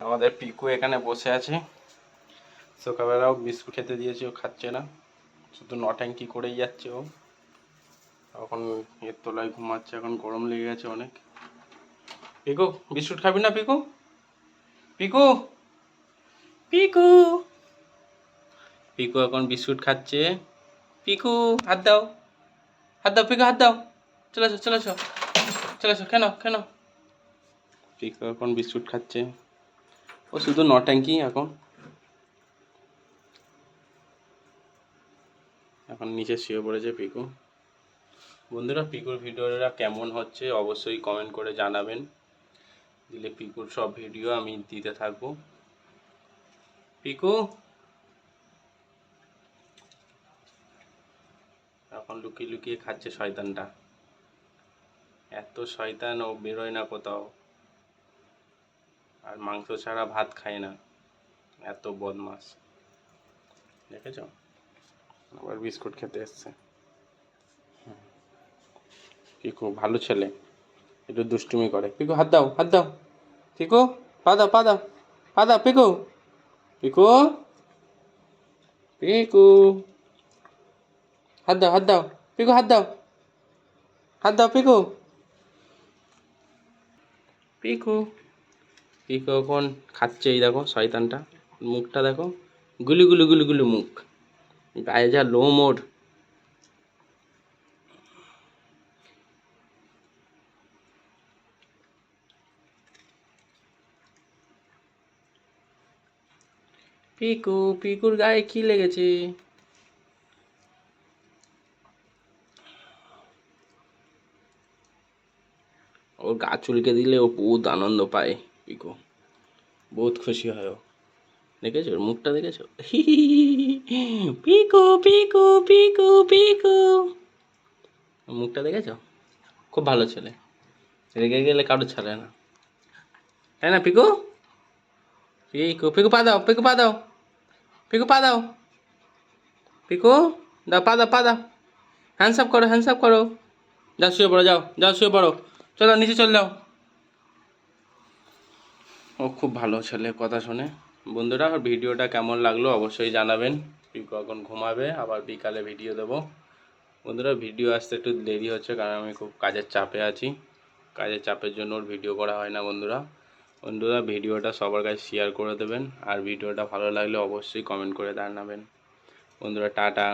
আমাদের পিকু এখানে বসে আছে। সকালবেলাও বিস্কুট খেতে দিয়েছি, ও খাচ্ছে না। শুধু নট্যাঙ্কি করেই যাচ্ছে ও। এখন এর তলায় ঘুমাচ্ছে, এখন গরম লেগে গেছে অনেক। পিকু, বিস্কুট খাবি না পিকু? পিকু? পিকু? পিকু এখন বিস্কুট খাচ্ছে। পিকু, হাত দাও। হাত দাও পিকু, হাত দাও। চলে আসো চলে আসো চলে আসো কেন কেন পিকু এখন বিস্কুট খাচ্ছে। ও শুধু নট্যাঙ্কি এখন। এখন নিচে শুয়ে পড়েছে পিকু। বন্ধুরা, পিকুর ভিডিওটা কেমন হচ্ছে অবশ্যই কমেন্ট করে জানাবেন। দিলে পিকুর সব ভিডিও আমি দিতে থাকব। পিকু! এখন লুকিয়ে লুকিয়ে খাচ্ছে শয়তানটা। এত শয়তান ও বেরোয় না কোথাও। মাংস ছাড়া ভাত খায় না। এত বদমাস দেখেছ? আবার বিস্কুট খেতে এসছে। পিকু, ভালো ছেলে। একটু দুষ্টুমি করে। পিকু, হাত দাও হাত দাও। পিকু, পা দাও পা দাও। পা দাও, পিকু। পিকু? পিকু? হাত দাও হাত দাও। পিকু, হাত দাও। হাত দাও, পিকু। পিকু। পিকু এখন খাচ্ছে এই দেখো শয়তানটা? মুখটা দেখো, গুলি গুলি গুলি গুলি মুখ। গায়ে যা লোম ওর। পিকু, পিকুর গায়ে কি লেগেছে? ওর গা চুলকে দিলে ও বহুত আনন্দ পায়। পিকু। বহুত খুশি হয় দেখেছ? মুখটা দেখেছ? পিকু পিকু পিকু পিকু। মুখটা দেখেছ? খুব ভালো ছেলে। রেগে গেলে কারও ছাড়ে না। তাই না, পিকু? পিকু পিকু পা দাও, পিকু পা দাও। পিকু পা দাও। পিকু, দাও, পা দাও পা দাও। হ্যান্ডস আপ করো হ্যান্ডস আপ করো। যাও, শুয়ে পড়ো, যাও যাও, শুয়ে পড়ো। চলো, নিচে চলে যাও। ও খুব ভালো ছেলে কথা শোনে। বন্ধুরা, আমার ভিডিওটা কেমন লাগল অবশ্যই জানাবেন। পিকু এখন ঘুমাবে, আবার বিকালে ভিডিও দেবো। বন্ধুরা, ভিডিও আসতে একটু দেরি হচ্ছে কারণ আমি খুব কাজের চাপে আছি। কাজের চাপের জন্য ওর ভিডিও করা হয় না বন্ধুরা। বন্ধুরা, ভিডিওটা সবার কাছে শেয়ার করে দেবেন। আর ভিডিওটা ভালো লাগলে অবশ্যই কমেন্ট করে জানাবেন। বন্ধুরা, টাটা।